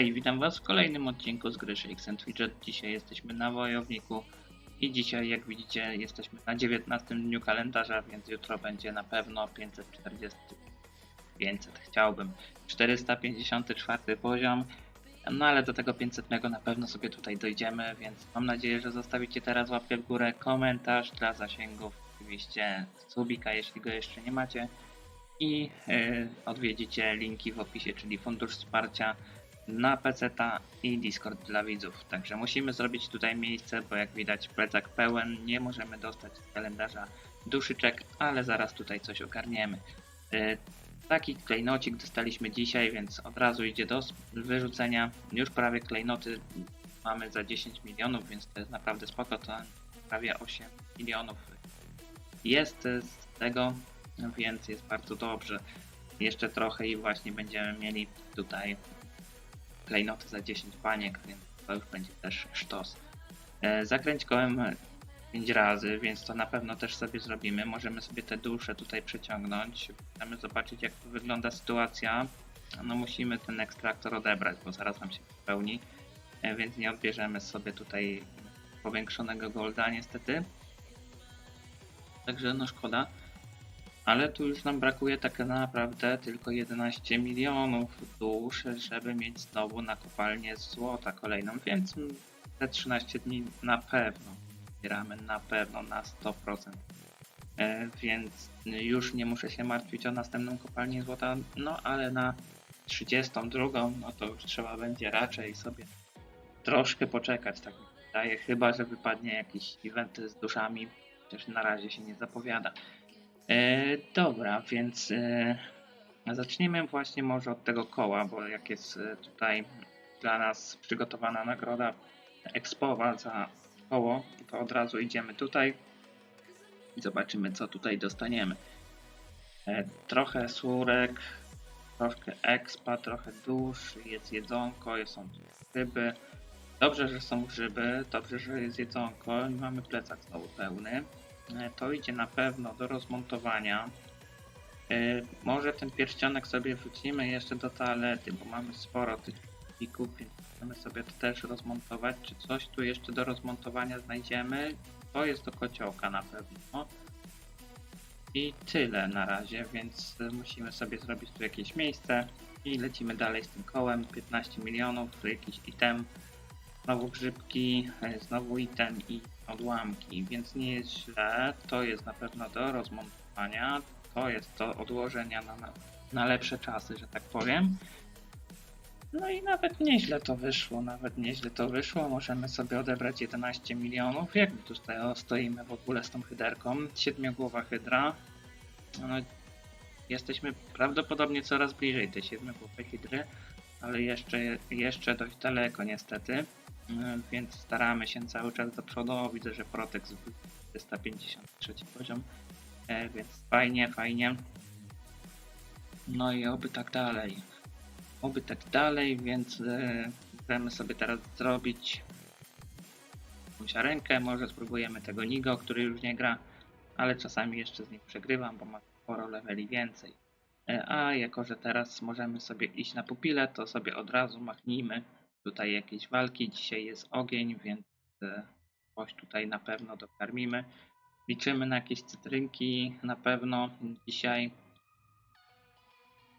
Hej, witam was w kolejnym odcinku z gry Shakes and. Dzisiaj jesteśmy na Wojowniku i dzisiaj, jak widzicie, jesteśmy na 19 dniu kalendarza, więc jutro będzie na pewno 540... 500 chciałbym. 454 poziom. No ale do tego 500 na pewno sobie tutaj dojdziemy, więc mam nadzieję, że zostawicie teraz łapkę w górę, komentarz dla zasięgów, oczywiście subika, jeśli go jeszcze nie macie i y, odwiedzicie linki w opisie, czyli fundusz wsparcia na PC i Discord dla widzów. Także musimy zrobić tutaj miejsce, bo jak widać plecak pełen, nie możemy dostać z kalendarza duszyczek, ale zaraz tutaj coś ogarniemy. Y, taki klejnocik dostaliśmy dzisiaj, więc od razu idzie do wyrzucenia. Już prawie klejnoty mamy za 10 milionów, więc to jest naprawdę spoko, to prawie 8 milionów jest z tego, więc jest bardzo dobrze. Jeszcze trochę i właśnie będziemy mieli tutaj klejnoty za 10 baniek, więc to już będzie też sztos. E, Zakręć kołem 5 razy, więc to na pewno też sobie zrobimy. Możemy sobie te dusze tutaj przeciągnąć. Chcemy zobaczyć jak wygląda sytuacja. No musimy ten ekstraktor odebrać, bo zaraz nam się spełni, e, więc nie odbierzemy sobie tutaj powiększonego golda niestety. Także no szkoda. Ale tu już nam brakuje tak naprawdę tylko 11 milionów dusz, żeby mieć znowu na kopalnię złota kolejną, więc te 13 dni na pewno zbieramy, na pewno, na 100%. E, więc już nie muszę się martwić o następną kopalnię złota, no ale na 32, no to już trzeba będzie raczej sobie troszkę poczekać, tak mi wydaje, chyba że wypadnie jakiś event z duszami, chociaż na razie się nie zapowiada. E, dobra, więc e, zaczniemy właśnie może od tego koła, bo jak jest e, tutaj dla nas przygotowana nagroda Expowa za koło, to od razu idziemy tutaj i zobaczymy co tutaj dostaniemy. E, trochę surek, troszkę expa, trochę dusz, jest jedzonko, są tu ryby. Dobrze, że są grzyby, dobrze, że jest jedzonko i mamy plecak znowu pełny. E, To idzie na pewno do rozmontowania. E, Może ten pierścionek sobie wrzucimy jeszcze do toalety, bo mamy sporo tych plików, więc możemy sobie to też rozmontować. Czy coś tu jeszcze do rozmontowania znajdziemy? To jest do kociołka na pewno. I tyle na razie, więc musimy sobie zrobić tu jakieś miejsce i lecimy dalej z tym kołem. 15 milionów, tu jakiś item. Znowu grzybki, e, znowu item i odłamki, więc nie jest źle. To jest na pewno do rozmontowania. To jest do odłożenia na, na, lepsze czasy, że tak powiem. No i nawet nieźle to wyszło, nawet nieźle to wyszło. Możemy sobie odebrać 11 milionów. Jak my tu sto- stoimy w ogóle z tą hyderką? Siedmiogłowa hydra. No, jesteśmy prawdopodobnie coraz bliżej tej siedmiogłowej hydry, ale jeszcze, jeszcze dość daleko niestety. Mm, więc staramy się cały czas do przodu. Widzę, że Protex 453 poziom, e, więc fajnie, fajnie. No i oby tak dalej. Oby tak dalej, więc e, chcemy sobie teraz zrobić jakąś rękę. Może spróbujemy tego Nigo, który już nie gra, ale czasami jeszcze z nim przegrywam, bo ma sporo leveli więcej. E, A jako, że teraz możemy sobie iść na pupilę, to sobie od razu machnijmy tutaj jakieś walki. Dzisiaj jest ogień, więc e, coś tutaj na pewno dokarmimy. Liczymy na jakieś cytrynki na pewno dzisiaj.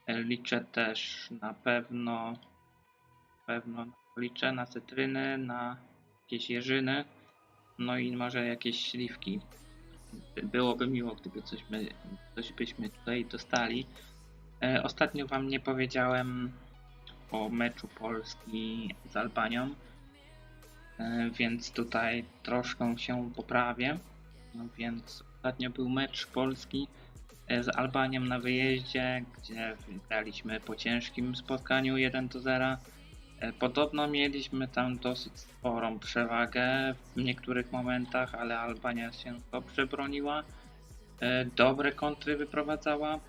E, Liczę też na pewno, na pewno liczę na cytryny, na jakieś jeżyny, no i może jakieś śliwki. Byłoby miło, gdyby coś, my, coś byśmy tutaj dostali. E, Ostatnio Wam nie powiedziałem o meczu Polski z Albanią, e, więc tutaj troszkę się poprawię. No więc ostatnio był mecz Polski e, z Albanią na wyjeździe, gdzie wygraliśmy po ciężkim spotkaniu 1 do 0. E, Podobno mieliśmy tam dosyć sporą przewagę w niektórych momentach, ale Albania się dobrze broniła. Dobre kontry wyprowadzała,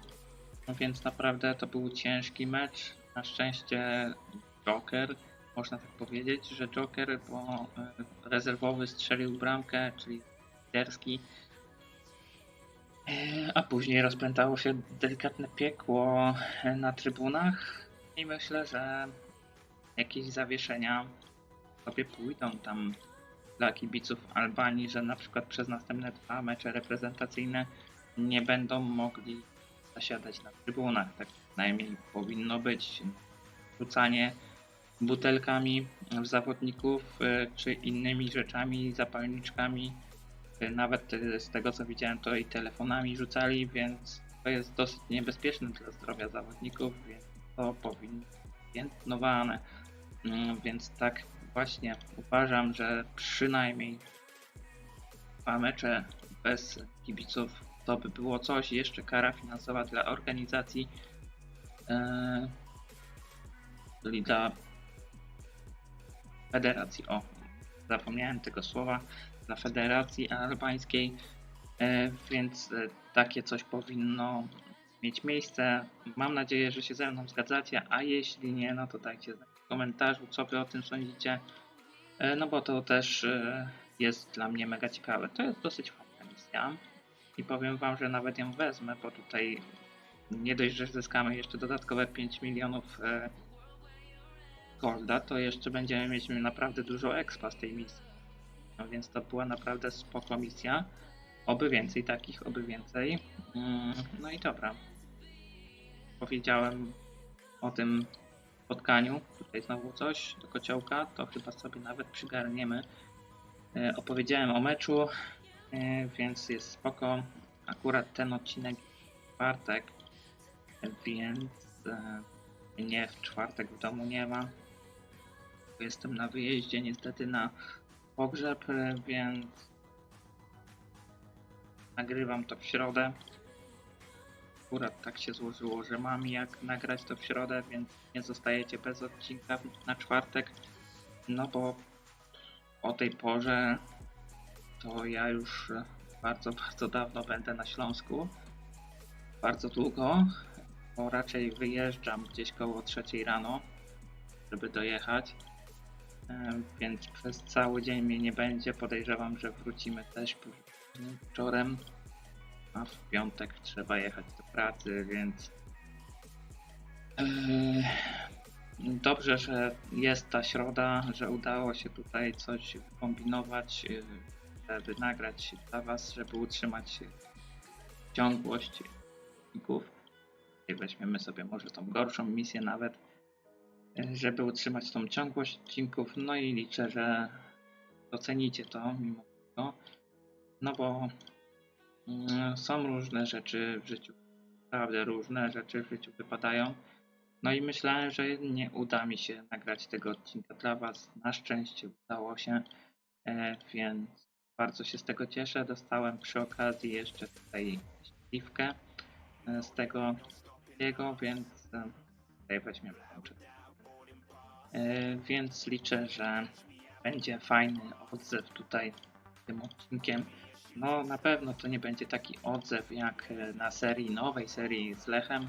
no więc naprawdę to był ciężki mecz. Na szczęście Joker, można tak powiedzieć, że Joker, bo e, rezerwowy strzelił bramkę, czyli liderski. E, A później rozpętało się delikatne piekło e, na trybunach i myślę, że jakieś zawieszenia sobie pójdą tam dla kibiców Albanii, że na przykład przez następne dwa mecze reprezentacyjne nie będą mogli zasiadać na trybunach. Tak przynajmniej powinno być. Rzucanie butelkami w zawodników y, czy innymi rzeczami, zapalniczkami. y, Nawet y, z tego co widziałem, to i telefonami rzucali, więc to jest dosyć niebezpieczne dla zdrowia zawodników, więc to powinno być piętnowane. Więc tak właśnie uważam, że przynajmniej dwa mecze bez kibiców to by było coś. Jeszcze kara finansowa dla organizacji, e, czyli dla federacji. O, zapomniałem tego słowa. Dla federacji albańskiej, e, więc e, takie coś powinno mieć miejsce. Mam nadzieję, że się ze mną zgadzacie, a jeśli nie, no to dajcie w komentarzu, co wy o tym sądzicie. E, No bo to też e, jest dla mnie mega ciekawe. To jest dosyć fajna misja i powiem wam, że nawet ją wezmę, bo tutaj nie dość, że zyskamy jeszcze dodatkowe 5 milionów e, golda, to jeszcze będziemy mieć naprawdę dużo expa z tej misji. No więc to była naprawdę spoko misja. Oby więcej takich, oby więcej. Mm, No i dobra. Powiedziałem o tym spotkaniu. Tutaj znowu coś do kociołka, to chyba sobie nawet przygarniemy. E, Opowiedziałem o meczu, e, więc jest spoko. Akurat ten odcinek w czwartek, więc e, nie w czwartek w domu nie ma. Jestem na wyjeździe niestety na pogrzeb, e, więc nagrywam to w środę. Akurat tak się złożyło, że mam jak nagrać to w środę, więc nie zostajecie bez odcinka na czwartek. No bo o tej porze to ja już bardzo, bardzo dawno będę na Śląsku. Bardzo długo, bo raczej wyjeżdżam gdzieś koło trzeciej rano, żeby dojechać. E, Więc przez cały dzień mnie nie będzie. Podejrzewam, że wrócimy też wieczorem. A w piątek trzeba jechać do pracy, więc. e, Dobrze, że jest ta środa, że udało się tutaj coś kombinować, żeby nagrać dla Was, żeby utrzymać ciągłość odcinków. Weźmiemy sobie może tą gorszą misję nawet, e, żeby utrzymać tą ciągłość odcinków. No i liczę, że docenicie to mimo wszystko. No bo mm, są różne rzeczy w życiu, naprawdę różne rzeczy w życiu wypadają. No i myślałem, że nie uda mi się nagrać tego odcinka dla Was. Na szczęście udało się, e, więc bardzo się z tego cieszę. Dostałem przy okazji jeszcze tutaj śliwkę e, z tego więc e, tutaj weźmiemy włączę. E, Więc liczę, że będzie fajny odzew tutaj tym odcinkiem. No na pewno to nie będzie taki odzew jak e, na serii, nowej serii z Lechem,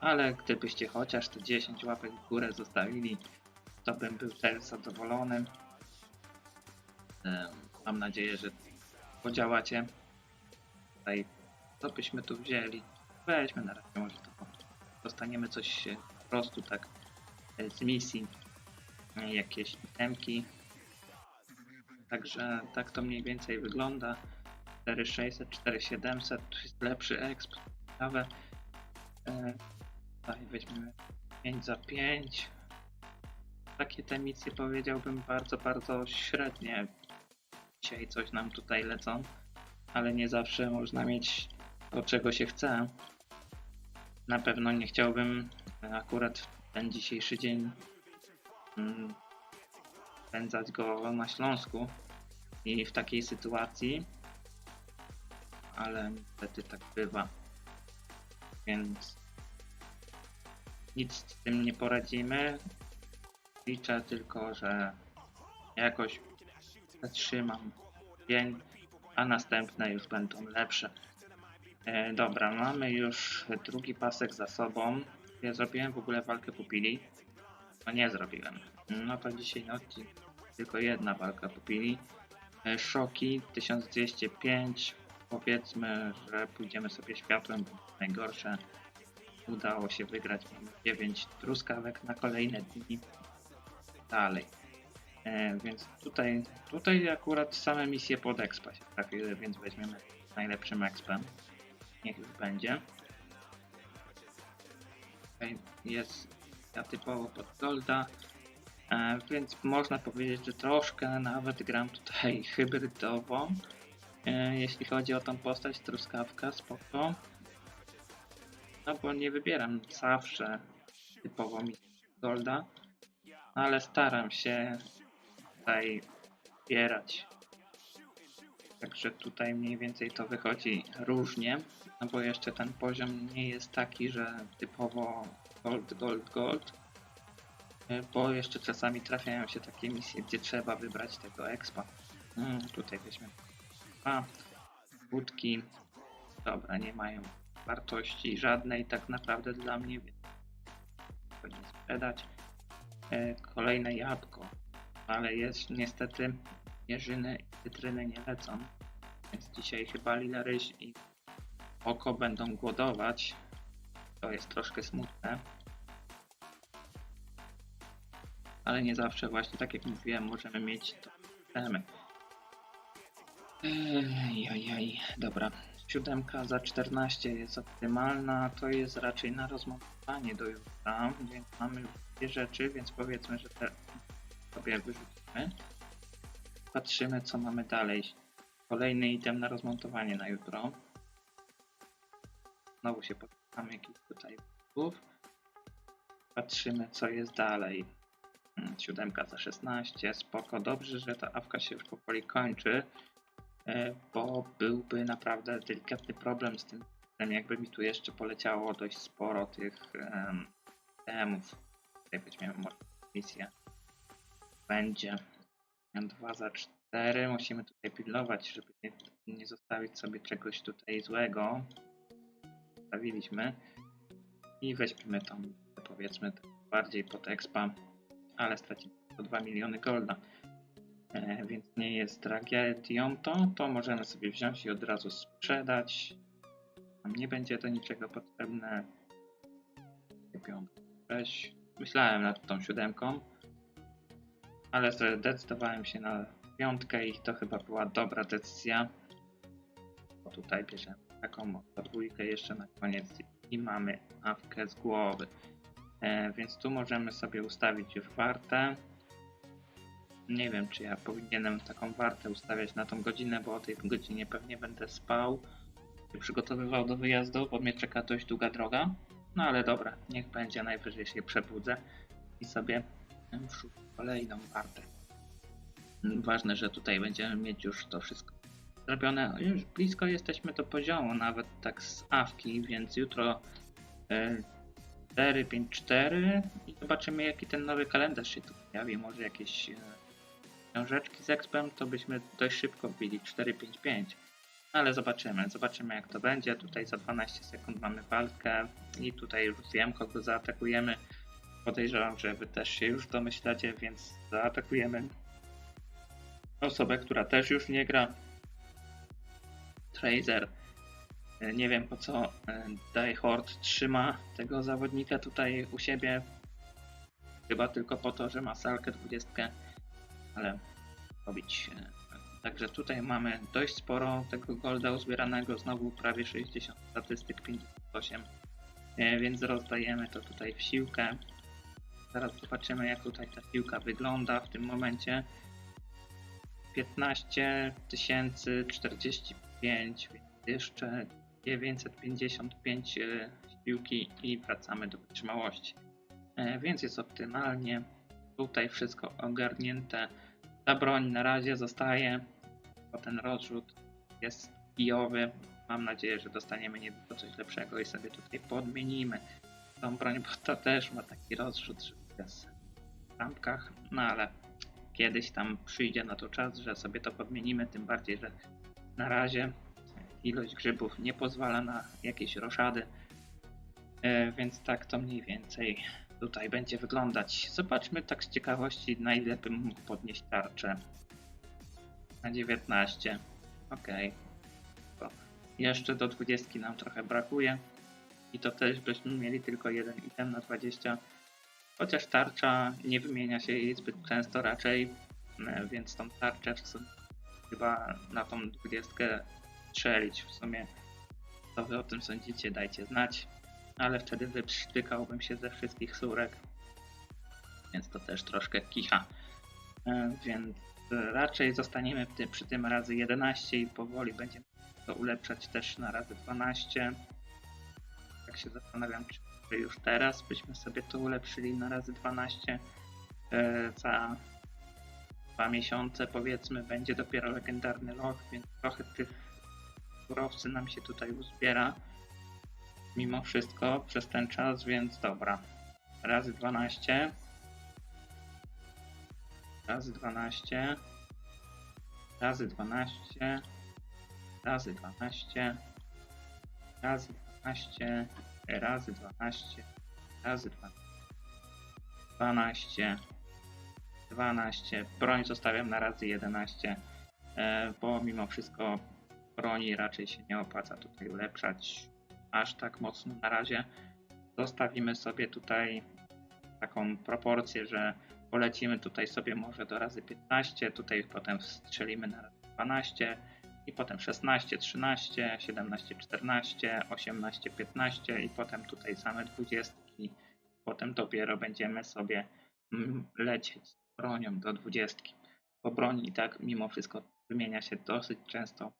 ale gdybyście chociaż te 10 łapek w górę zostawili, to bym był też zadowolony. Em, Mam nadzieję, że podziałacie. Tutaj, co byśmy tu wzięli? Weźmy na razie, może to dostaniemy coś e, po prostu tak e, z misji, e, jakieś itemki. Także tak to mniej więcej wygląda. 4600, 4700, tu jest lepszy exp, ciekawe. Tutaj weźmiemy 5 za 5. Takie te misje powiedziałbym bardzo, bardzo średnie. Dzisiaj coś nam tutaj lecą, ale nie zawsze można mieć to, czego się chce. Na pewno nie chciałbym e, akurat ten dzisiejszy dzień mm, spędzać go na Śląsku i w takiej sytuacji, ale niestety tak bywa. Więc nic z tym nie poradzimy. Liczę tylko, że jakoś zatrzymam dzień, a następne już będą lepsze. E, dobra, mamy już drugi pasek za sobą. Ja zrobiłem w ogóle walkę pupili. No nie zrobiłem. No to dzisiaj na tylko jedna walka pupili. E, Szoki 1205. Powiedzmy, że pójdziemy sobie światłem, bo najgorsze udało się wygrać. Mamy 9 truskawek na kolejne dni. dalej. E, więc tutaj, tutaj akurat same misje pod expa się trafiły, więc weźmiemy najlepszym expem. Niech już będzie. Tutaj jest ja typowo pod golda, e, więc można powiedzieć, że troszkę nawet gram tutaj hybrydowo. E, jeśli chodzi o tą postać, truskawka, spoko. No bo nie wybieram zawsze typowo mi golda, ale staram się tutaj wybierać. Także tutaj mniej więcej to wychodzi różnie, no bo jeszcze ten poziom nie jest taki, że typowo gold, gold, gold. E, Bo jeszcze czasami trafiają się takie misje, gdzie trzeba wybrać tego expa. Mm, tutaj weźmy a budki. Dobra, nie mają wartości żadnej tak naprawdę dla mnie, więc pewnie sprzedać. E, kolejne jabłko, ale jest niestety jeżyny i cytryny nie lecą, więc dzisiaj chyba Lilaryś i oko będą głodować. To jest troszkę smutne. Ale nie zawsze właśnie, tak jak mówiłem, możemy mieć to problemy. Ejajaj, dobra. Siódemka za 14 jest optymalna, to jest raczej na rozmontowanie do jutra, więc mamy dwie rzeczy, więc powiedzmy, że te sobie wyrzucimy. Patrzymy co mamy dalej. Kolejny item na rozmontowanie na jutro. Znowu się podpytamy jakiś tutaj wpływów. Patrzymy co jest dalej. Mm, Siódemka za 16, spoko. Dobrze, że ta awka się już powoli kończy, e, bo byłby naprawdę delikatny problem z tym, jakby mi tu jeszcze poleciało dość sporo tych em, temów. Tutaj weźmiemy misję. Będzie 2 za 4. Musimy tutaj pilnować, żeby nie, nie zostawić sobie czegoś tutaj złego. Zostawiliśmy. I weźmiemy tą, powiedzmy, bardziej pod expa, ale stracimy to 2 miliony golda. E, więc nie jest tragedią to, to możemy sobie wziąć i od razu sprzedać. Nie będzie to niczego potrzebne. Piątka. Weź. Myślałem nad tą siódemką, ale zdecydowałem się na piątkę i to chyba była dobra decyzja. Bo tutaj bierzemy taką podwójkę jeszcze na koniec i mamy awkę z głowy. E, więc tu możemy sobie ustawić już wartę. Nie wiem, czy ja powinienem taką wartę ustawiać na tą godzinę, bo o tej godzinie pewnie będę spał. Się przygotowywał do wyjazdu, bo mnie czeka dość długa droga. No ale dobra, niech będzie, najwyżej się przebudzę i sobie wrzucę kolejną wartę. Ważne, że tutaj będziemy mieć już to wszystko zrobione. Już blisko jesteśmy do poziomu, nawet tak z awki, więc jutro e, 4, 5, 4 i zobaczymy jaki ten nowy kalendarz się tu pojawi. Może jakieś e, książeczki z expem, to byśmy dość szybko wbili 4, 5, 5. Ale zobaczymy, zobaczymy jak to będzie. Tutaj za 12 sekund mamy walkę i tutaj już wiem kogo zaatakujemy. Podejrzewam, że wy też się już domyślacie, więc zaatakujemy osobę, która też już nie gra. Tracer. E, Nie wiem po co e, Die Horde trzyma tego zawodnika tutaj u siebie. Chyba tylko po to, że ma salkę 20, ale robić. e, Także tutaj mamy dość sporo tego golda uzbieranego, znowu prawie 60 statystyk, 58, e, więc rozdajemy to tutaj w siłkę. Zaraz zobaczymy jak tutaj ta piłka wygląda w tym momencie. 15 045, więc jeszcze 955 e, piłki i wracamy do wytrzymałości. E, Więc jest optymalnie. Tutaj wszystko ogarnięte. Ta broń na razie zostaje, bo ten rozrzut jest kijowy. Mam nadzieję, że dostaniemy niedługo coś lepszego i sobie tutaj podmienimy tą broń, bo to też ma taki rozrzut, jest w rampkach, no ale kiedyś tam przyjdzie na to czas, że sobie to podmienimy, tym bardziej, że na razie ilość grzybów nie pozwala na jakieś roszady, E, więc tak to mniej więcej tutaj będzie wyglądać. Zobaczmy tak z ciekawości, na ile bym mógł podnieść tarczę. Na 19. Ok. To jeszcze do 20 nam trochę brakuje. I to też byśmy mieli tylko jeden item na 20. Chociaż tarcza nie wymienia się jej zbyt często raczej, e, więc tą tarczę w sumie chyba na tą dwudziestkę strzelić w sumie. Co wy o tym sądzicie, dajcie znać. Ale wtedy wyprztykałbym się ze wszystkich surek. Więc to też troszkę kicha. E, Więc raczej zostaniemy przy tym razy 11 i powoli będziemy to ulepszać też na razy 12. Tak się zastanawiam, czy już teraz byśmy sobie to ulepszyli na razy 12. E, Za dwa miesiące powiedzmy będzie dopiero legendarny loch, więc trochę tych surowcy nam się tutaj uzbiera mimo wszystko przez ten czas, więc dobra. Razy 12. Razy 12. Razy 12. Razy 12. Razy 12. Razy 12. Razy 12. 12. 12. Broń zostawiam na razy 11. e, Bo mimo wszystko broni raczej się nie opłaca tutaj ulepszać aż tak mocno na razie. Zostawimy sobie tutaj taką proporcję, że polecimy tutaj sobie może do razy 15, tutaj potem strzelimy na razy 12 i potem 16, 13, 17, 14, 18, 15 i potem tutaj same 20. Potem dopiero będziemy sobie mm, lecieć bronią do 20. Bo broń i tak mimo wszystko wymienia się dosyć często.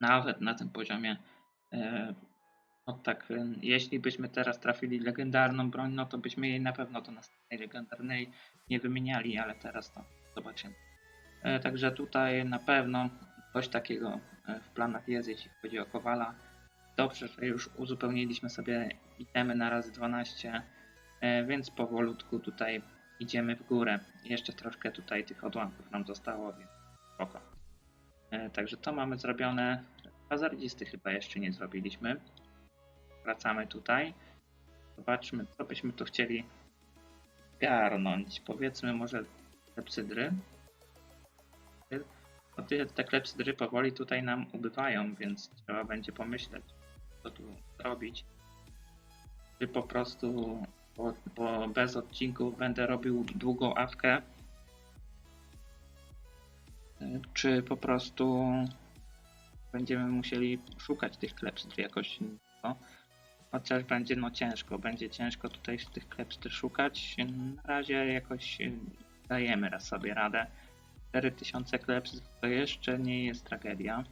Nawet na tym poziomie E, No tak, e, jeśli byśmy teraz trafili legendarną broń, no to byśmy jej na pewno do następnej legendarnej nie wymieniali, ale teraz to zobaczymy. E, Także tutaj na pewno coś takiego e, w planach jest, jeśli chodzi o Kowala. Dobrze, że już uzupełniliśmy sobie itemy na razy 12, e, więc powolutku tutaj idziemy w górę. Jeszcze troszkę tutaj tych odłamków nam zostało, więc spoko. E, Także to mamy zrobione. Hazardzisty chyba jeszcze nie zrobiliśmy. Wracamy tutaj. Zobaczmy, co byśmy tu chcieli garnąć. Powiedzmy może klepsydry. No te, te klepsydry powoli tutaj nam ubywają, więc trzeba będzie pomyśleć, co tu zrobić. Czy po prostu, bo, bo bez odcinków będę robił długą awkę, czy po prostu będziemy musieli szukać tych klepsydr jakoś. No. Chociaż będzie no ciężko, będzie ciężko tutaj tych klepsydr szukać. Na razie jakoś dajemy sobie radę. 4000 klepsydr to jeszcze nie jest tragedia.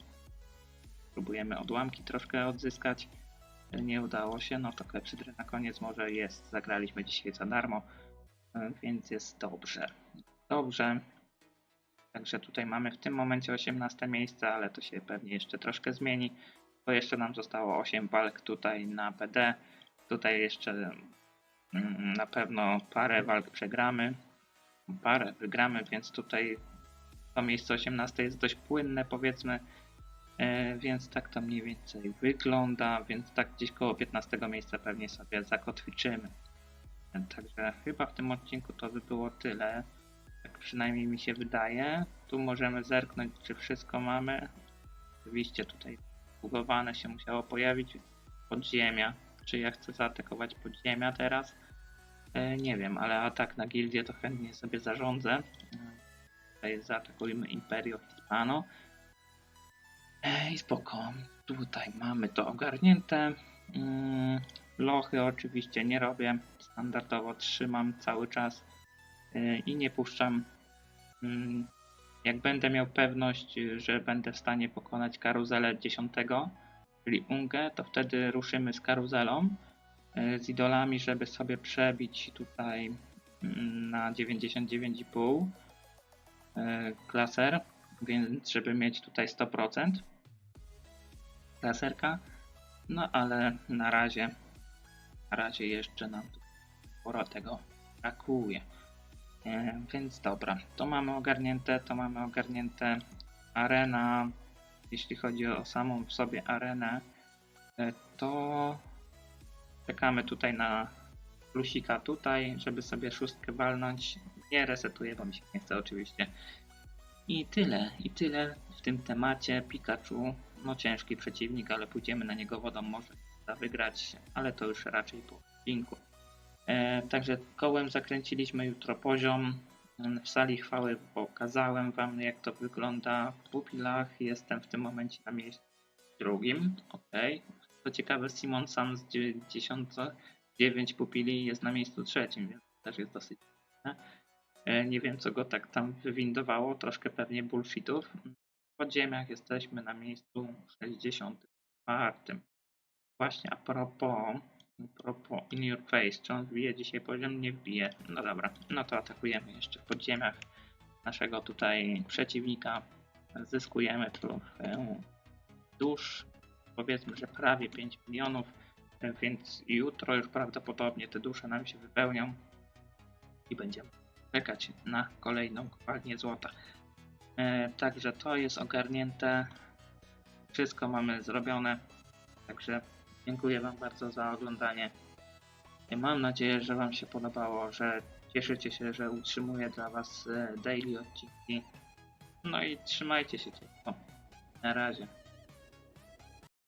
Próbujemy odłamki troszkę odzyskać. Nie udało się, no to klepsydry na koniec może jest. Zagraliśmy dzisiaj za darmo, y, więc jest dobrze. Dobrze. Także tutaj mamy w tym momencie 18 miejsce, ale to się pewnie jeszcze troszkę zmieni. To jeszcze nam zostało 8 walk tutaj na PD. Tutaj jeszcze mm, na pewno parę walk przegramy. Parę wygramy, więc tutaj to miejsce 18 jest dość płynne powiedzmy. E, Więc tak to mniej więcej wygląda, więc tak gdzieś koło 15 miejsca pewnie sobie zakotwiczymy. Także chyba w tym odcinku to by było tyle. Tak przynajmniej mi się wydaje. Tu możemy zerknąć, czy wszystko mamy. Oczywiście tutaj bugowane się musiało pojawić podziemia. Czy ja chcę zaatakować podziemia teraz? E, nie wiem, ale atak na gildię to chętnie sobie zarządzę. E, tutaj zaatakujmy Imperio Hispano. Ej, spoko. Tutaj mamy to ogarnięte. Mm, lochy oczywiście nie robię. Standardowo trzymam cały czas yy, i nie puszczam. Mm, jak będę miał pewność, że będę w stanie pokonać karuzelę 10, czyli Ungę, to wtedy ruszymy z karuzelą, yy, z idolami, żeby sobie przebić tutaj mm, na 99,5 yy, klaser, więc żeby mieć tutaj 100% laserka. No ale na razie, na razie jeszcze nam sporo tego brakuje. E, więc dobra, to mamy ogarnięte, to mamy ogarnięte arena. Jeśli chodzi o samą w sobie arenę, e, to czekamy tutaj na plusika tutaj, żeby sobie szóstkę walnąć. Nie resetuję, bo mi się nie chce oczywiście. I tyle, i tyle w tym temacie Pikachu. No ciężki przeciwnik, ale pójdziemy na niego wodą, może da wygrać, ale to już raczej po odcinku. E, Także kołem zakręciliśmy jutro poziom. W sali chwały pokazałem Wam, jak to wygląda w pupilach. Jestem w tym momencie na miejscu drugim. Ok. Co ciekawe, Simon sam z 99 pupili jest na miejscu trzecim, więc też jest dosyć. dziwne. E, Nie wiem, co go tak tam wywindowało. Troszkę pewnie bullshitów. W podziemiach jesteśmy na miejscu 64. Właśnie a propos, a propos in your face, czy on wbije dzisiaj poziom? Nie wbije. No dobra, no to atakujemy jeszcze w podziemiach naszego tutaj przeciwnika. Zyskujemy trochę dusz, powiedzmy, że prawie 5 milionów, więc jutro już prawdopodobnie te dusze nam się wypełnią i będziemy czekać na kolejną kopalnię złota. E, Także to jest ogarnięte. Wszystko mamy zrobione. Także dziękuję Wam bardzo za oglądanie. Mam nadzieję, że Wam się podobało, że cieszycie się, że utrzymuję dla Was e, daily odcinki. No i trzymajcie się ciepło. Na razie.